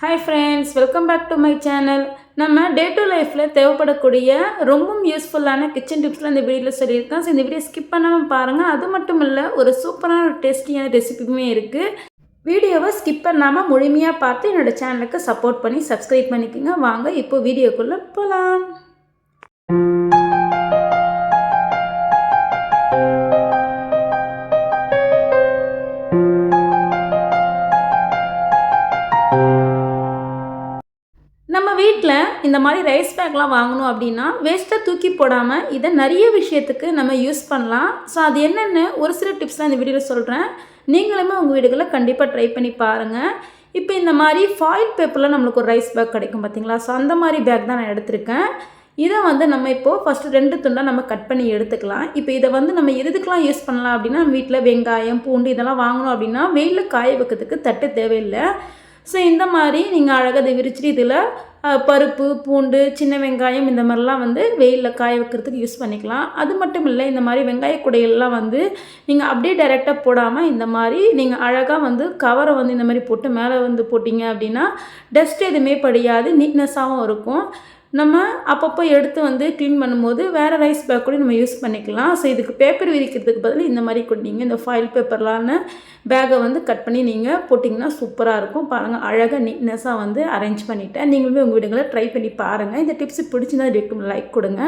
Hi friends welcome back to my channel நம்ம day to லைஃப்பில் தேவைப்படக்கூடிய ரொம்பவும் யூஸ்ஃபுல்லான கிச்சன் டிப்ஸில் இந்த வீடியோவில் சொல்லியிருக்கேன். ஸோ இந்த வீடியோ ஸ்கிப் பண்ணாமல் பாருங்கள் அது மட்டும் இல்லை ஒரு சூப்பரான ஒரு டேஸ்டியான ரெசிபியுமே இருக்குது வீடியோவை ஸ்கிப் பண்ணாமல் முழுமையாக பார்த்து என்னோடய சேனலுக்கு சப்போர்ட் பண்ணி சப்ஸ்கிரைப் பண்ணிக்கோங்க. வாங்க இப்போ வீடியோக்குள்ளே போகலாம் இந்த மாதிரி ரைஸ் பேக்லாம் வாங்கணும் அப்படின்னா வேஸ்ட்டாக தூக்கி போடாமல் இதை நிறைய விஷயத்துக்கு நம்ம யூஸ் பண்ணலாம். ஸோ அது என்னென்னு ஒரு சில டிப்ஸ்லாம் இந்த வீடியோவில் சொல்கிறேன் நீங்களுமே உங்கள் வீடுகளில் கண்டிப்பாக ட்ரை பண்ணி பாருங்கள் இப்போ இந்த மாதிரி ஃபாயில் பேப்பரில் நம்மளுக்கு ஒரு ரைஸ் பேக் கிடைக்கும் பார்த்தீங்களா? ஸோ அந்த மாதிரி பேக் தான் நான் எடுத்திருக்கேன். இதை வந்து நம்ம இப்போது ஃபஸ்ட்டு ரெண்டு துண்டாக நம்ம கட் பண்ணி எடுத்துக்கலாம். இப்போ இதை வந்து நம்ம எதுக்கெலாம் யூஸ் பண்ணலாம் அப்படின்னா நம்ம வீட்டில் வெங்காயம் பூண்டு இதெல்லாம் வாங்கணும் அப்படின்னா வெயிலில் காய வைக்கிறதுக்கு தட்டு தேவையில்லை. ஸோ இந்த மாதிரி நீங்கள் அழகாக இதை விரிச்சிட்டு இதில் பருப்பு பூண்டு சின்ன வெங்காயம் இந்த மாதிரிலாம் வந்து வெயிலில் காய வைக்கிறதுக்கு யூஸ் பண்ணிக்கலாம். அது மட்டும் இல்லை இந்த மாதிரி வெங்காய குடையெல்லாம் வந்து நீங்கள் அப்படியே டைரெக்டாக போடாமல் இந்த மாதிரி நீங்கள் அழகாக வந்து கவரை வந்து இந்த மாதிரி போட்டு மேலே வந்து போட்டிங்க அப்படின்னா டஸ்ட் எதுவுமே படியாது நீட்னஸாகவும் இருக்கும். நம்ம அப்பப்போ எடுத்து வந்து க்ளீன் பண்ணும்போது வேறு ரைஸ் பேக் கூட நம்ம யூஸ் பண்ணிக்கலாம். ஸோ இதுக்கு பேப்பர் விரிக்கிறதுக்கு பதில் இந்த மாதிரி கொண்டீங்க இந்த ஃபைல் பேப்பர்லான பேக்கை வந்து கட் பண்ணி நீங்கள் போட்டிங்கன்னா சூப்பராக இருக்கும். பாருங்கள் அழகாக நீட்னஸாக வந்து அரேஞ்ச் பண்ணிவிட்டேன் நீங்களுமே உங்கள் வீடுங்களை ட்ரை பண்ணி பாருங்கள் இந்த டிப்ஸ் பிடிச்சிருந்தா இதுக்கு லைக் கொடுங்க.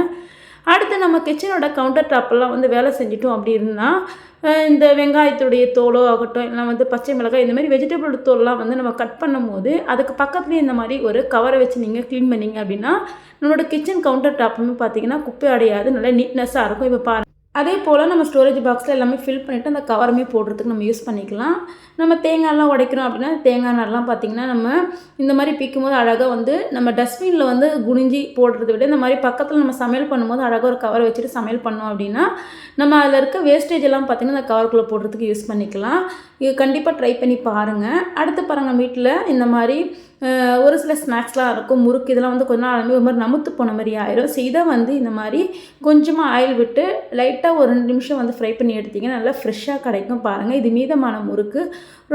அடுத்து நம்ம கிச்சனோட கவுண்டர் டாப்பெல்லாம் வந்து வேலை செஞ்சிட்டோம் அப்படின்னா இருந்தால் இந்த வெங்காயத்துடைய தோலோ ஆகட்டும் இல்லை வந்து பச்சை மிளகாய் இந்த மாதிரி வெஜிடபிள் தோல்லாம் வந்து நம்ம கட் பண்ணும்போது அதுக்கு பக்கத்துலேயே இந்த மாதிரி ஒரு கவரை வச்சு நீங்கள் க்ளீன் பண்ணீங்க அப்படின்னா நம்மளோட கிச்சன் கவுண்டர் டாப்புமே பார்த்தீங்கன்னா குப்பை அடையாது நல்லா நீட்னஸாக இருக்கும். இப்போ பாருங்கள் அதே போல் நம்ம ஸ்டோரேஜ் பாக்ஸில் எல்லாமே ஃபில் பண்ணிவிட்டு அந்த கவருமே போடுறதுக்கு நம்ம யூஸ் பண்ணிக்கலாம். நம்ம தேங்காய்லாம் உடைக்கிறோம் அப்படின்னா தேங்காய் நார்லாம் பார்த்திங்கன்னா நம்ம இந்த மாதிரி பிக்கும் போது அழகாக வந்து நம்ம டஸ்ட்பினில் வந்து குனிஞ்சி போடுறத விட இந்த மாதிரி பக்கத்தில் நம்ம சமையல் பண்ணும்போது அழகாக ஒரு கவர் வச்சுட்டு சமையல் பண்ணோம் அப்படின்னா நம்ம அதில் இருக்க வேஸ்டேஜ் எல்லாம் பார்த்திங்கன்னா அந்த கவருக்குள்ளே போடுறதுக்கு யூஸ் பண்ணிக்கலாம். இது கண்டிப்பாக ட்ரை பண்ணி பாருங்கள் அடுத்து பாருங்கள் வீட்டில் இந்த மாதிரி ஒரு சில ஸ்நாக்ஸ்லாம் இருக்கும் முறுக்கு இதெல்லாம் வந்து கொஞ்ச நாள் ஒரு மாதிரி நமுத்து போன மாதிரி ஆயிரும். ஸோ இதை வந்து இந்த மாதிரி கொஞ்சமாக ஆயில் விட்டு லைட்டாக ஒரு ரெண்டு நிமிஷம் வந்து ஃப்ரை பண்ணி எடுத்திங்கன்னா நல்லா ஃப்ரெஷ்ஷாக கிடைக்கும் பாருங்கள் இது மீதமான முறுக்கு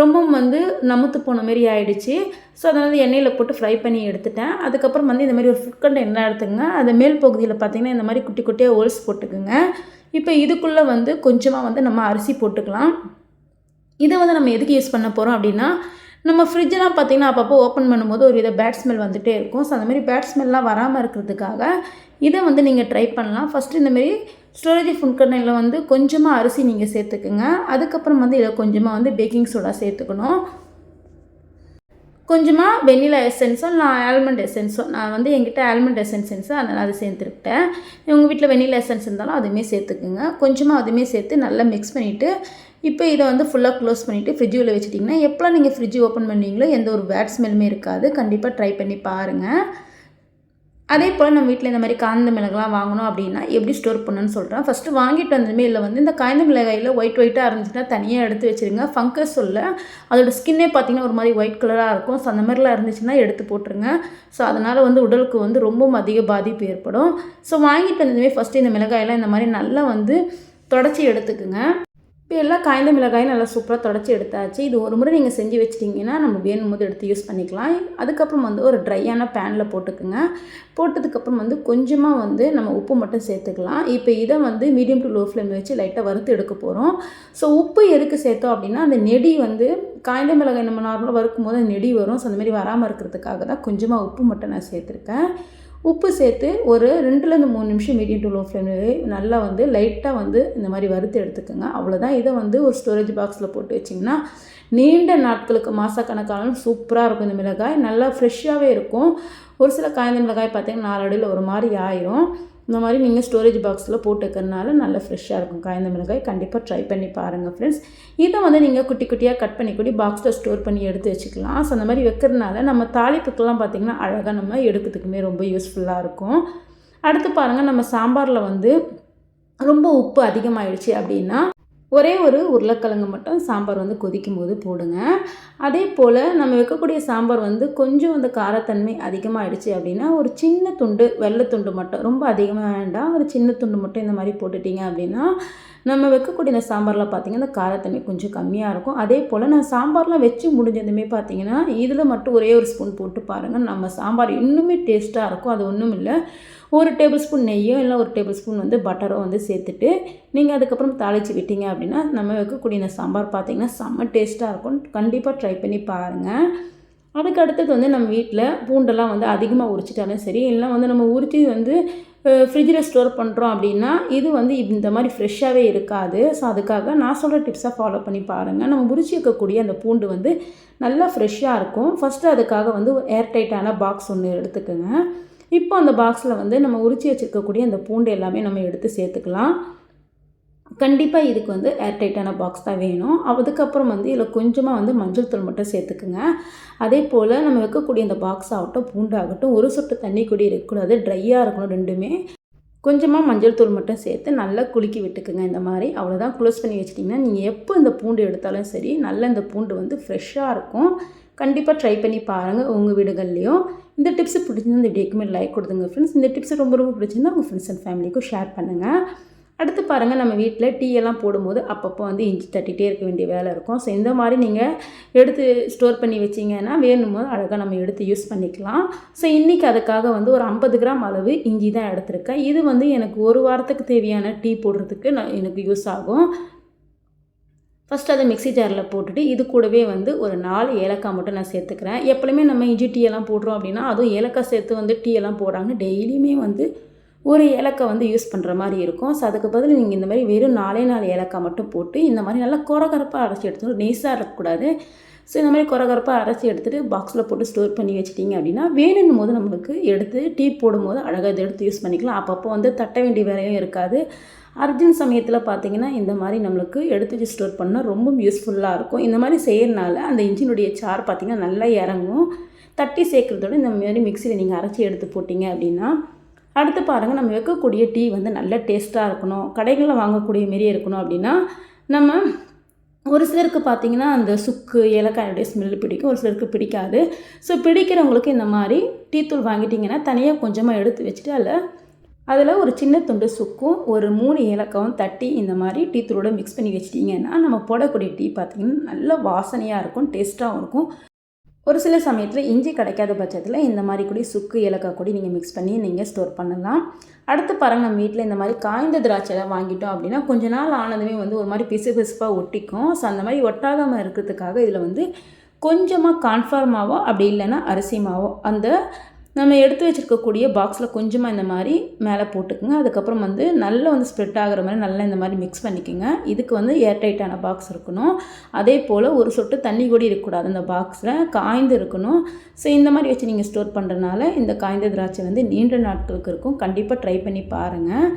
ரொம்பவும் வந்து நமுத்து போன மாதிரி ஆயிடுச்சு. ஸோ அதை வந்து எண்ணெயில் போட்டு ஃப்ரை பண்ணி எடுத்துட்டேன். அதுக்கப்புறம் வந்து இந்த மாதிரி ஒரு ஃபுட் கண்டெய்னர் எடுத்துங்க அந்த மேல் பகுதியில் பார்த்தீங்கன்னா இந்த மாதிரி குட்டி குட்டியாக ஹோல்ஸ் போட்டுக்குங்க. இப்போ இதுக்குள்ளே வந்து கொஞ்சமாக வந்து நம்ம அரிசி போட்டுக்கலாம். இதை வந்து நம்ம எதுக்கு யூஸ் பண்ண போகிறோம் அப்படின்னா நம்ம ஃப்ரிட்ஜெலாம் பார்த்திங்கன்னா அப்பப்போ ஓப்பன் பண்ணும்போது ஒரு வித பேட் ஸ்மெல் வந்துகிட்டே இருக்கும். ஸோ அந்தமாரி பேட் ஸ்மெல்லாம் வராமல் இருக்கிறதுக்காக இதை வந்து நீங்கள் ட்ரை பண்ணலாம். ஃபஸ்ட்டு இந்தமாரி ஸ்டோரேஜ் ஃபுட் கண்டெய்னரில் வந்து கொஞ்சமாக அரிசி நீங்கள் சேர்த்துக்குங்க. அதுக்கப்புறம் வந்து இதில் கொஞ்சமாக வந்து பேக்கிங் சோடா சேர்த்துக்கணும். கொஞ்சமாக வெண்ணிலா எசன்ஸோ நான் ஆல்மண்ட் எசன்ஸோ நான் வந்து என்கிட்ட ஆல்மண்ட் எசன்ஸ் அதனால் அதை சேர்த்துருக்கிட்டேன் உங்கள் வீட்டில் வெண்ணிலா எசன்ஸ் இருந்தாலும் அதுவுமே சேர்த்துக்குங்க. கொஞ்சமாக அதுவுமே சேர்த்து நல்லா மிக்ஸ் பண்ணிவிட்டு இப்போ இதை வந்து ஃபுல்லாக க்ளோஸ் பண்ணிவிட்டு ஃப்ரிட்ஜுக்குள்ளே வச்சுட்டிங்கன்னா எப்போ நீங்கள் ஃப்ரிட்ஜ் ஓப்பன் பண்ணுவீங்களோ எந்த ஒரு பேட் ஸ்மெல்லுமே இருக்காது. கண்டிப்பாக ட்ரை பண்ணி பாருங்கள் அதே போல் நம்ம வீட்டில் இந்த மாதிரி காய்ந்த மிளகாலாம் வாங்கணும் அப்படின்னா எப்படி ஸ்டோர் பண்ணணும்னு சொல்கிறேன் ஃபஸ்ட்டு வாங்கிட்டு வந்ததுமே இல்லை வந்து இந்த காய்ந்த மிளகாயில் ஒயிட் ஒயிட்டாக இருந்துச்சுன்னா தனியாக எடுத்து வச்சுருங்க. ஃபங்கஸ் சொல்ல அதோட ஸ்கின்னே பார்த்தீங்கன்னா ஒரு மாதிரி ஒயிட் கலராக இருக்கும். ஸோ அந்த மாதிரிலாம் இருந்துச்சுன்னா எடுத்து போட்டுருங்க. ஸோ அதனால் வந்து உடலுக்கு வந்து ரொம்பவும் அதிக பாதிப்பு ஏற்படும். ஸோ வாங்கிட்டு வந்ததுமே ஃபஸ்ட்டு இந்த மிளகாயெல்லாம் இந்த மாதிரி நல்லா வந்து தொடச்சி எடுத்துக்குங்க. இப்போ எல்லாம் காய்ந்த மிளகாயும் நல்லா சூப்பராக தொடச்சி எடுத்தாச்சு. இது ஒரு முறை நீங்கள் செஞ்சு வச்சிட்டிங்கன்னா நம்ம வேணும் போது எடுத்து யூஸ் பண்ணிக்கலாம். அதுக்கப்புறம் வந்து ஒரு ட்ரையான பேனில் போட்டுக்குங்க. போட்டதுக்கப்புறம் வந்து கொஞ்சமாக வந்து நம்ம உப்பு மட்டும் சேர்த்துக்கலாம். இப்போ இதை வந்து மீடியம் டு லோ ஃப்ளேமில் வச்சு லைட்டாக வறுத்து எடுக்க போகிறோம் ஸோ உப்பு எதுக்கு சேர்த்தோம் அப்படின்னா அந்த நெடி வந்து காய்ந்த மிளகாய் நம்ம நார்மலாக வறுக்கும் போது நெடி வரும். ஸோ அந்த மாதிரி வராமல் இருக்கிறதுக்காக தான் கொஞ்சமாக உப்பு மட்டும் நான் சேர்த்துருக்கேன். உப்பு சேர்த்து ஒரு ரெண்டுலேருந்து மூணு நிமிஷம் மீடியம் டு லோ ஃப்ளேமில் நல்லா வந்து லைட்டாக வந்து இந்த மாதிரி வறுத்து எடுத்துக்கோங்க. அவ்வளோதான் இதை வந்து ஒரு ஸ்டோரேஜ் பாக்ஸில் போட்டு வச்சிங்கன்னா நீண்ட நாட்களுக்கு மாதக்கணக்கானாலும் சூப்பராக இருக்கும் இந்த மிளகாய். நல்லா ஃப்ரெஷ்ஷாகவே இருக்கும். ஒரு சில காய்ந்த மிளகாய் பார்த்திங்கன்னா நாலடியில் ஒரு மாதிரி ஆயிரும். இந்த மாதிரி நீங்கள் ஸ்டோரேஜ் பாக்ஸில் போட்டுக்கிறதுனால நல்லா ஃப்ரெஷ்ஷாக இருக்கும். காய்ந்த மிளகாய் கண்டிப்பாக ட்ரை பண்ணி பாருங்கள் ஃப்ரெண்ட்ஸ் இதை வந்து நீங்கள் குட்டி குட்டியாக கட் பண்ணி கூடி பாக்ஸில் ஸ்டோர் பண்ணி எடுத்து வச்சுக்கலாம். ஸோ அந்த மாதிரி வைக்கிறதுனால நம்ம தாளிப்புக்கெல்லாம் பார்த்திங்கன்னா அழகாக நம்ம எடுக்கிறதுக்குமே ரொம்ப யூஸ்ஃபுல்லாக இருக்கும். அடுத்து பாருங்கள் நம்ம சாம்பாரில் வந்து ரொம்ப உப்பு அதிகமாகிடுச்சு அப்படின்னா ஒரே ஒரு உருளைக்கிழங்கு மட்டும் சாம்பார் வந்து கொதிக்கும் போது போடுங்க. அதே போல் நம்ம வைக்கக்கூடிய சாம்பார் வந்து கொஞ்சம் அந்த காரத்தன்மை அதிகமாகிடுச்சு அப்படின்னா ஒரு சின்ன துண்டு வெள்ளை துண்டு மட்டும் ரொம்ப அதிகமாக வேண்டாம். ஒரு சின்ன துண்டு மட்டும் இந்த மாதிரி போட்டுட்டிங்க அப்படின்னா நம்ம வைக்கக்கூடிய இந்த சாம்பாரில் பார்த்திங்கன்னா இந்த காரத்தன்மை கொஞ்சம் கம்மியாக இருக்கும். அதே போல் நான் சாம்பார்லாம் வச்சு முடிஞ்சதுமே பார்த்தீங்கன்னா இதில் மட்டும் ஒரே ஒரு ஸ்பூன் போட்டு பாருங்கள் நம்ம சாம்பார் இன்னுமே டேஸ்ட்டாக இருக்கும். அது ஒன்றும் இல்லை. ஒரு டேபிள் ஸ்பூன் நெய்யோ இல்லை ஒரு டேபிள் ஸ்பூன் வந்து பட்டரோ வந்து சேர்த்துட்டு நீங்கள் அதுக்கப்புறம் தாளித்து விட்டீங்க அப்படின்னா நம்ம வைக்கக்கூடிய இந்த சாம்பார் பார்த்திங்கன்னா செம்ம டேஸ்ட்டாக இருக்கும். கண்டிப்பாக ட்ரை பண்ணி பாருங்கள் அதுக்கு அடுத்தது வந்து நம்ம வீட்டில் பூண்டெல்லாம் வந்து அதிகமாக உரிச்சிட்டாலும் சரி இல்லை வந்து நம்ம உரிச்சி வந்து ஃப்ரிட்ஜில் ஸ்டோர் பண்ணுறோம் அப்படின்னா இது வந்து இந்த மாதிரி ஃப்ரெஷ்ஷாகவே இருக்காது. ஸோ அதுக்காக நான் சொல்கிற டிப்ஸை ஃபாலோ பண்ணி பாருங்கள் நம்ம உரிச்சு வைக்கக்கூடிய அந்த பூண்டு வந்து நல்லா ஃப்ரெஷ்ஷாக இருக்கும். ஃபஸ்ட்டு அதுக்காக வந்து ஒரு ஏர்டைட்டான பாக்ஸ் ஒன்று எடுத்துக்கோங்க. இப்போ அந்த பாக்ஸில் வந்து நம்ம உரிச்சு வச்சுருக்கக்கூடிய அந்த பூண்டு எல்லாமே நம்ம எடுத்து சேர்த்துக்கலாம். கண்டிப்பாக இதுக்கு வந்து ஏர்டைட்டான பாக்ஸ் தான் வேணும். அதுக்கப்புறம் வந்து இதில் கொஞ்சமாக வந்து மஞ்சள் தூள் மட்டும் சேர்த்துக்குங்க. அதே போல் நம்ம வைக்கக்கூடிய இந்த பாக்ஸ் ஆகட்டும் பூண்டாகட்டும் ஒரு சொட்டு தண்ணி கூடி இருக்கக்கூடாது. ட்ரையாக இருக்கணும் ரெண்டுமே. கொஞ்சமாக மஞ்சள் தூள் மட்டும் சேர்த்து நல்லா குலுக்கி விட்டுக்குங்க இந்த மாதிரி. அவ்வளோதான் க்ளோஸ் பண்ணி வச்சிட்டிங்கன்னா நீங்கள் எப்போ இந்த பூண்டு எடுத்தாலும் சரி நல்லா இந்த பூண்டு வந்து ஃப்ரெஷ்ஷாக இருக்கும். கண்டிப்பாக ட்ரை பண்ணி பாருங்கள் உங்கள் வீடுகள்லேயும். இந்த டிப்ஸ் பிடிச்சிருந்தா இந்த வீடியோக்குமே லைக் கொடுத்துங்க ஃப்ரெண்ட்ஸ் இந்த டிப்ஸ் ரொம்ப ரொம்ப பிடிச்சிருந்தா உங்கள் ஃப்ரெண்ட்ஸ் அண்ட் ஃபேமிலிக்கும் ஷேர் பண்ணுங்கள் அடுத்து பாருங்கள் நம்ம வீட்டில் டீ எல்லாம் போடும்போது அப்பப்போ வந்து இஞ்சி தட்டிகிட்டே இருக்க வேண்டிய வேலை இருக்கும். ஸோ இந்த மாதிரி நீங்கள் எடுத்து ஸ்டோர் பண்ணி வச்சிங்கன்னா வேணும் போது அழகாக நம்ம எடுத்து யூஸ் பண்ணிக்கலாம். ஸோ இன்றைக்கி அதுக்காக வந்து ஒரு ஐம்பது கிராம் அளவு இஞ்சி தான் எடுத்திருக்கேன். இது வந்து எனக்கு ஒரு வாரத்துக்கு தேவையான டீ போடுறதுக்கு நான் எனக்கு யூஸ் ஆகும். ஃபஸ்ட் அதை மிக்சி ஜாரில் போட்டுட்டு இது கூடவே வந்து ஒரு நாலு ஏலக்காய் மட்டும் நான் சேர்த்துக்கிறேன். எப்போயுமே நம்ம இஞ்சி டீ எல்லாம் போடுறோம் அப்படின்னா அதுவும் ஏலக்காய் சேர்த்து வந்து டீ எல்லாம் போடுறாங்க டெய்லியுமே வந்து ஒரு ஏலக்காய் வந்து யூஸ் பண்ணுற மாதிரி இருக்கும். ஸோ அதுக்கு பதில் நீங்கள் இந்த மாதிரி வெறும் நாலே நாலு ஏலக்காய் மட்டும் போட்டு இந்த மாதிரி நல்லா குறகரப்பாக அரைச்சி எடுத்துக்கணும். நெய்ஸாக இருக்கக்கூடாது ஸோ இந்த மாதிரி குறகரப்பாக அரைச்சி எடுத்துகிட்டு பாக்ஸில் போட்டு ஸ்டோர் பண்ணி வச்சிட்டிங்க அப்படின்னா வேணும்னும் போது நம்மளுக்கு எடுத்து டீ போடும்போது அழகாக இதை எடுத்து யூஸ் பண்ணிக்கலாம். அப்பப்போ வந்து தட்ட வேண்டிய வேலையும் இருக்காது. அர்ஜென்ட் சமயத்தில் பார்த்தீங்கன்னா இந்த மாதிரி நம்மளுக்கு எடுத்து வச்சு ஸ்டோர் பண்ணால் ரொம்ப யூஸ்ஃபுல்லாக இருக்கும். இந்த மாதிரி செய்கிறனால அந்த இன்ஜினுடைய சார் பார்த்திங்கன்னா நல்லா இறங்கும். தட்டி சேர்க்குறதோட இந்த மாதிரி மிக்சியில் நீங்கள் அரைச்சி எடுத்து போட்டிங்க அப்படின்னா அடுத்து பாருங்கள் நம்ம வைக்கக்கூடிய டீ வந்து நல்ல டேஸ்ட்டாக இருக்கணும். கடைகளில் வாங்கக்கூடிய மாரியே இருக்கணும் அப்படின்னா நம்ம ஒரு சிலருக்கு பார்த்தீங்கன்னா அந்த சுக்கு ஏலக்காயுடைய ஸ்மெல் பிடிக்கும். ஒரு சிலருக்கு பிடிக்காது. ஸோ பிடிக்கிறவங்களுக்கு இந்த மாதிரி டீத்தூள் வாங்கிட்டிங்கன்னா தனியாக கொஞ்சமாக எடுத்து வச்சுட்டு அதில் அதில் ஒரு சின்ன துண்டு சுக்கும் ஒரு மூணு ஏலக்காவும் தட்டி இந்த மாதிரி டீத்தூளோட மிக்ஸ் பண்ணி வச்சிட்டிங்கன்னா நம்ம போடக்கூடிய டீ பார்த்திங்கன்னா நல்ல வாசனையாக இருக்கும் டேஸ்ட்டாகவும் இருக்கும். ஒரு சில சமயத்தில் இஞ்சி கிடைக்காத பட்சத்தில் இந்த மாதிரி கூட சுக்கு ஏலக்காய் கூட நீங்கள் மிக்ஸ் பண்ணி நீங்கள் ஸ்டோர் பண்ணலாம். அடுத்து பாருங்கள் நம்ம வீட்டில் இந்த மாதிரி காய்ந்த திராட்சைலாம் வாங்கிட்டோம் அப்படின்னா கொஞ்ச நாள் ஆனதுமே வந்து ஒரு மாதிரி பிசு பிசுப்பாக ஒட்டிக்கும். ஸோ அந்த மாதிரி ஒட்டாகாமல் இருக்கிறதுக்காக இதில் வந்து கொஞ்சமாக கான்ஃபார்மாவோ அப்படி இல்லைன்னா அரிசி மாவோ அந்த நம்ம எடுத்து வச்சுருக்கக்கூடிய பாக்ஸில் கொஞ்சமாக இந்த மாதிரி மேலே போட்டுக்குங்க. அதுக்கப்புறம் வந்து நல்லா வந்து ஸ்ப்ரெட் ஆகிற மாதிரி நல்லா இந்த மாதிரி மிக்ஸ் பண்ணிக்கோங்க. இதுக்கு வந்து ஏர்டைட்டான பாக்ஸ் இருக்கணும். அதே போல் ஒரு சொட்டு தண்ணி கூட இருக்கக்கூடாது அந்த பாக்ஸில் காய்ந்து இருக்கணும். ஸோ இந்த மாதிரி வச்சு நீங்கள் ஸ்டோர் பண்ணுறதுனால இந்த காய்ந்த திராட்சை வந்து நீண்ட நாட்களுக்கு இருக்கும். கண்டிப்பாக ட்ரை பண்ணி பாருங்கள்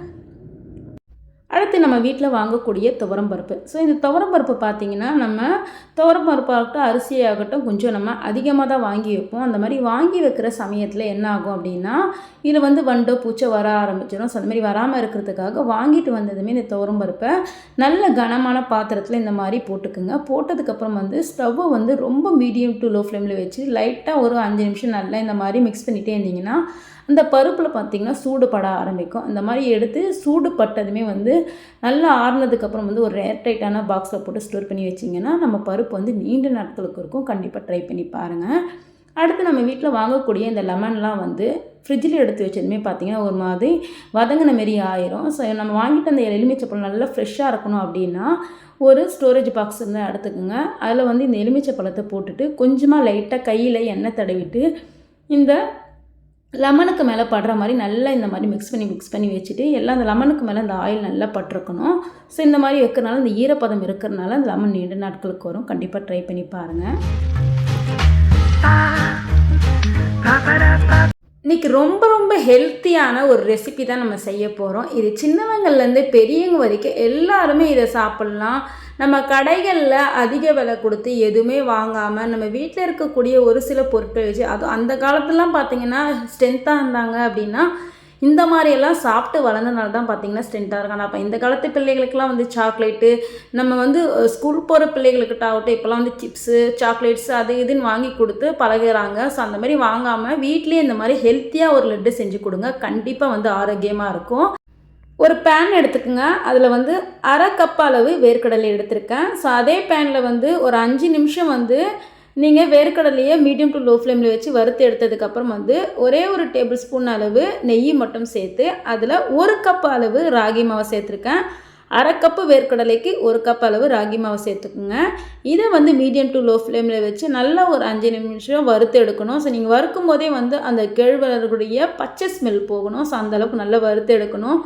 நம்ம வீட்டில் வாங்கக்கூடிய துவரம் பருப்பு. ஸோ இந்த துவரம் பருப்பு பார்த்திங்கன்னா நம்ம துவரம் பருப்பாகட்டும் அரிசியாகட்டும் கொஞ்சம் நம்ம அதிகமாக தான் வாங்கி வைப்போம். அந்த மாதிரி வாங்கி வைக்கிற சமயத்தில் என்ன ஆகும் அப்படின்னா இதில் வந்து வண்டோ பூச்சை வர ஆரம்பிச்சிடும். ஸோ அந்த மாதிரி வராமல் இருக்கிறதுக்காக வாங்கிட்டு வந்ததுமே இந்த துவரம் பருப்பை நல்ல கனமான பாத்திரத்தில் இந்த மாதிரி போட்டுக்குங்க. போட்டதுக்கப்புறம் வந்து ஸ்டவ்வை வந்து ரொம்ப மீடியம் டு லோ ஃப்ளேமில் வச்சு லைட்டாக ஒரு அஞ்சு நிமிஷம் நல்லா இந்த மாதிரி மிக்ஸ் பண்ணிகிட்டே இருந்தீங்கன்னா அந்த பருப்பில் பார்த்திங்கன்னா சூடு பட ஆரம்பிக்கும். இந்த மாதிரி எடுத்து சூடு பட்டதுமே வந்து நல்லா ஆறுனதுக்கப்புறம் வந்து ஒரு ஏர்டைட்டான பாக்ஸில் போட்டு ஸ்டோர் பண்ணி வச்சிங்கன்னா நம்ம பருப்பு வந்து நீண்ட நாட்களுக்கு இருக்கும். கண்டிப்பாக ட்ரை பண்ணி பாருங்கள் அடுத்து நம்ம வீட்டில் வாங்கக்கூடிய இந்த லெமன்லாம் வந்து ஃப்ரிட்ஜில் எடுத்து வச்சதுமே பார்த்திங்கன்னா ஒரு மாதிரி வதங்கின மாரி ஆயிரும். ஸோ நம்ம வாங்கிட்டு அந்த எலுமிச்சப்பழம் நல்லா ஃப்ரெஷ்ஷாக இருக்கணும் அப்படின்னா ஒரு ஸ்டோரேஜ் பாக்ஸ் இருந்தால் எடுத்துக்கோங்க. அதில் வந்து இந்த எலுமிச்சை பழத்தை போட்டுட்டு கொஞ்சமாக லைட்டாக கையில் எண்ணெய் தடவிட்டு இந்த லெமனுக்கு மேலே படுற மாதிரி நல்லா இந்த மாதிரி மிக்ஸ் பண்ணி மிக்ஸ் பண்ணி வச்சுட்டு எல்லாம் அந்த லெமனுக்கு மேலே அந்த ஆயில் நல்லா பட்டிருக்கணும். ஸோ இந்த மாதிரி வைக்கிறனால இந்த ஈரப்பதம் இருக்கிறனால அந்த லெமன் நீண்ட நாட்களுக்கு வரும். கண்டிப்பாக ட்ரை பண்ணி பாருங்கள் இன்றைக்கி ரொம்ப ரொம்ப ஹெல்த்தியான ஒரு ரெசிபி தான் நம்ம செய்ய போகிறோம் இது சின்னவங்கள்லேருந்து பெரியவங்க வரைக்கும் எல்லாருமே இதை சாப்பிட்லாம். நம்ம கடைகளில் அதிக விலை கொடுத்து எதுவுமே வாங்காமல் நம்ம வீட்டில் இருக்கக்கூடிய ஒரு சில பொருட்கள் வச்சு அதுவும் அந்த காலத்துலலாம் பார்த்திங்கன்னா ஸ்ட்ரென்த்தாக இருந்தாங்க அப்படின்னா இந்த மாதிரியெல்லாம் சாப்பிட்டு வளர்ந்தனால தான் பார்த்தீங்கன்னா ஸ்ட்ரென்த்தாக இருக்காங்க. அப்போ இந்த காலத்து பிள்ளைகளுக்கெல்லாம் வந்து சாக்லேட்டு நம்ம வந்து ஸ்கூல் போகிற பிள்ளைகளுக்கிட்ட ஆகட்டும் இப்போலாம் வந்து சிப்ஸு சாக்லேட்ஸ் அது இதுன்னு வாங்கி கொடுத்து பழகுறாங்க. ஸோ அந்த மாதிரி வாங்காமல் வீட்லேயே இந்த மாதிரி ஹெல்த்தியாக ஒரு லட்டு செஞ்சு கொடுங்க. கண்டிப்பாக வந்து ஆரோக்கியமாக இருக்கும். ஒரு பேன் எடுத்துக்கோங்க. அதில் வந்து அரை கப் அளவு வேர்க்கடலை எடுத்திருக்கேன். ஸோ அதே பேனில் வந்து ஒரு அஞ்சு நிமிஷம் வந்து நீங்கள் வேர்க்கடலையை மீடியம் டு லோ ஃப்ளேமில் வச்சு வறுத்து எடுத்ததுக்கப்புறம் வந்து ஒரே ஒரு டேபிள் ஸ்பூன் அளவு நெய் மட்டும் சேர்த்து அதில் ஒரு கப் அளவு ராகி மாவை சேர்த்துருக்கேன். அரை கப்பு வேர்க்கடலைக்கு ஒரு கப் அளவு ராகி மாவை சேர்த்துக்குங்க. இதை வந்து மீடியம் டு லோ ஃப்ளேமில் வச்சு நல்லா ஒரு அஞ்சு நிமிஷம் வறுத்து எடுக்கணும். ஸோ நீங்கள் வறுக்கும் போதே வந்து அந்த கேழ்வரகுடைய பச்சை ஸ்மெல் போகணும். ஸோ அந்தளவுக்கு நல்லா வறுத்து எடுக்கணும்.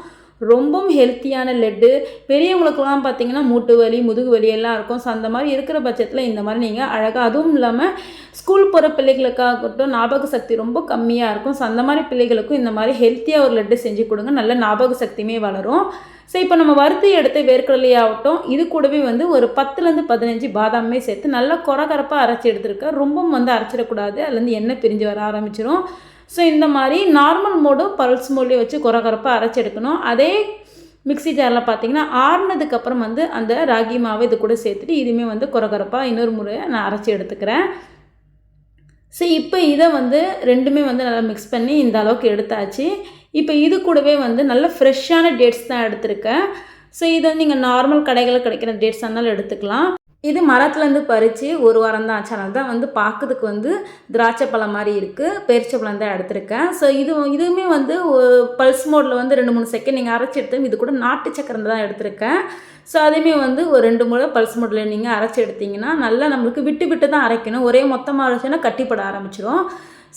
ரொம்பவும் ஹெல்த்தியான லட்டு பெரியவங்களுக்குலாம் பார்த்தீங்கன்னா மூட்டு வலி முதுகு வலி எல்லாம் இருக்கும். ஸோ அந்த மாதிரி இருக்கிற பட்சத்தில் இந்த மாதிரி நீங்கள் அழகாக அதுவும் இல்லாமல் ஸ்கூல் போகிற பிள்ளைகளுக்காகட்டும் ஞாபக சக்தி ரொம்ப கம்மியாக இருக்கும். ஸோ அந்த மாதிரி பிள்ளைகளுக்கும் இந்த மாதிரி ஹெல்த்தியாக ஒரு லட்டு செஞ்சு கொடுங்க. நல்ல ஞாபக சக்தியுமே வளரும். ஸோ இப்போ நம்ம வறுத்து எடுத்து வேர்க்கடலையாகட்டும் இது கூடவே வந்து ஒரு பத்துலேருந்து பதினஞ்சு பாதாமே சேர்த்து நல்லா குறகரப்பாக அரைச்சி எடுத்துருக்கேன். ரொம்பவும் வந்து அரைச்சிடக்கூடாது. அதுலேருந்து எண்ணெய் பிரிஞ்சு வர ஆரம்பிச்சிடும் ஸோ இந்த மாதிரி நார்மல் மோடும் பல்ஸ் மோட்லேயும் வச்சு குறகுறப்பாக அரைச்சி எடுக்கணும் அதே மிக்ஸி ஜாரில் பார்த்தீங்கன்னா ஆறுனதுக்கப்புறம் வந்து அந்த ராகி மாவை இது கூட சேர்த்துட்டு இதுவுமே வந்து குறகுறப்பாக இன்னொரு முறை நான் அரைச்சி எடுத்துக்கிறேன். ஸோ இப்போ இதை வந்து ரெண்டுமே வந்து நல்லா மிக்ஸ் பண்ணி இந்த அளவுக்கு எடுத்தாச்சு. இப்போ இது கூடவே வந்து நல்ல ஃப்ரெஷ்ஷான டேட்ஸ் தான் எடுத்திருக்கேன். ஸோ இதை நீங்கள் நார்மல் கடைகளில் கிடைக்கிற டேட்ஸ் இருந்தாலும் எடுத்துக்கலாம். இது மரத்துலேருந்து பறித்து ஒரு வாரம் தான் ஆச்சு. தான் வந்து பார்க்கறதுக்கு வந்து திராட்சை பழம் மாதிரி இருக்குது பேரிச்சை பழம் தான் எடுத்திருக்கேன். ஸோ இது இதுவுமே வந்து பல்ஸ் மோடில் வந்து ரெண்டு மூணு செகண்ட் நீங்கள் அரைச்சி எடுத்து இது கூட நாட்டு சக்கரம் தான் எடுத்திருக்கேன். ஸோ அதேமே வந்து ஒரு ரெண்டு முறை பல்ஸ் மோடில் நீங்கள் அரைச்சி எடுத்திங்கன்னா நல்லா நம்மளுக்கு விட்டு விட்டு தான் அரைக்கணும். ஒரே மொத்தமாக அரைச்சின்னா கட்டிப்பட ஆரம்பிச்சிடும்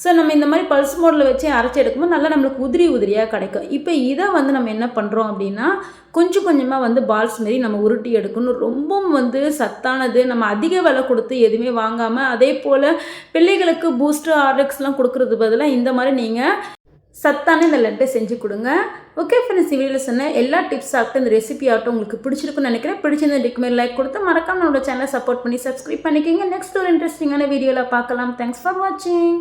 ஸோ நம்ம இந்த மாதிரி பல்ஸ் மோடில் வச்சு அரைச்சி எடுக்கும்போது நல்லா நம்மளுக்கு உதிரி உதிரியாக கிடைக்கும். இப்போ இதை வந்து நம்ம என்ன பண்ணுறோம் அப்படின்னா கொஞ்சம் கொஞ்சமாக வந்து பால்ஸ் மாரி நம்ம உருட்டி எடுக்கணும். ரொம்பவும் வந்து சத்தானது. நம்ம அதிக விலை கொடுத்து எதுவுமே வாங்காமல் அதே போல் பிள்ளைகளுக்கு பூஸ்டர் ஆர்டெக்ஸ்லாம் கொடுக்குறது பதிலாக இந்த மாதிரி நீங்கள் சத்தான இந்த லட்டை செஞ்சு கொடுங்க. ஓகே ஃப்ரெண்ட்ஸ் வீடியோவில் சொன்ன எல்லா டிப்ஸ் ஆகட்டும் இந்த ரெசிபி ஆகட்டும் உங்களுக்கு பிடிச்சிருக்குன்னு நினைக்கிறேன். பிடிச்சிருந்த டிக்குமே லைக் கொடுத்து மறக்காம நம்மளோட சேனலை சப்போர்ட் பண்ணி சப்ஸ்கிரைப் பண்ணிக்கோங்க. நெக்ஸ்ட் ஒரு இன்ட்ரெஸ்டிங்கான வீடியோவில் பார்க்கலாம். தேங்க்ஸ் ஃபார் வாட்சிங்